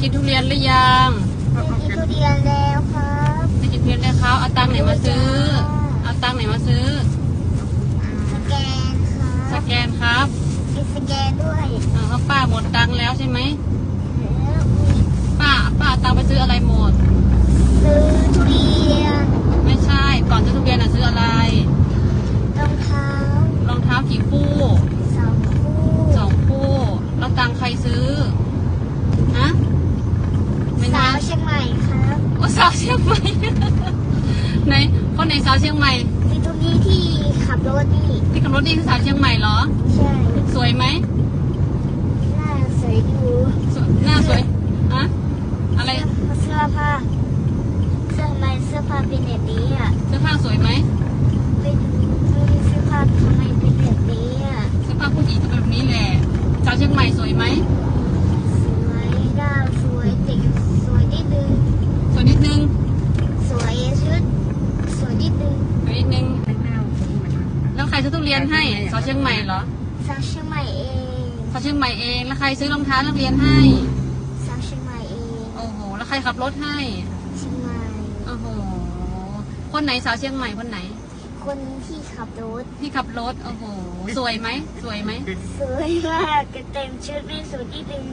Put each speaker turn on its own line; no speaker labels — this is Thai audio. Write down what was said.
กินทุเรียนหรือยัง
ได้กินทุเรียนแล้วครับ
ได้กินทุเรียนแล้วครับเอาตังค์ไหนมาซื้อ เอาตังค์ไหนมาซื้อ
สแกนค
ส
รับ
แกนครับ
มีสแกนด้วย
เออเขาป้าหมดตังค์แล้วใช่ไหม
แล้วมี
ป้าป้าเอาตังค์ไปซื้ออะไรหมด
ซื้อทุเรียน
ไม่ใช่ ก่อนซื้อทุเรียนอะซื้ออะไร
รองเท้าร
องเท้ากี่คู่
สองคู่
สองคู่ แล้วตังค์ใครซื้อ ฮะ ไม่
สา
นะ
วเชียงใหม่ครับ
โอ้ สาวเชียงใหม่ ไหนคนไหนสาวเชียงใหม่
มีตรงนี้ที่ขับรถนี่
ที่ขับรถนี่คือสาวเชียงใหม่เหรอ
ใช่
สวยไหม
หน้าสวยดู
สวยหน้าสวยอะอะไร
เสื้อผ้าเสื้อทำไมเสื้อผ้าเป็นแบบนี้อะ
เสื้อผ้าสวยไหม
เป็นมีเสื้อผ้าทำไมเป็นแบบนี้อะ
เสื้อผ้าผู้หญิงก็เป็นแบบนี้แหละสาวเชียงใหม่สวยไหม
สวยดาวสวยติงสวยนิดนึง
สวยนิดนึง
สวยชุดสวยนิดนึง
สวยนิดนึง แล้วใคร ซื้อทุเรียนให้สาวเชียงใหม่เหรอ
สาวเชียงใหม่เอง
สาวเชียงใหม่เองแล้วใครซื้อรองเท้านักเรียนให้
สาวเชียงใหม่เอง
โอ้โหแล้วใครขับรถให้
เชียงใหม่
โอ้โหคนไหนสาวเชียงใหม่คนไหน
คนที่ขับรถ
ที่ขับรถโอ้โหสวยไหมสวยไหม
สวยมากเต็มชุดไม่สวยนิดนึง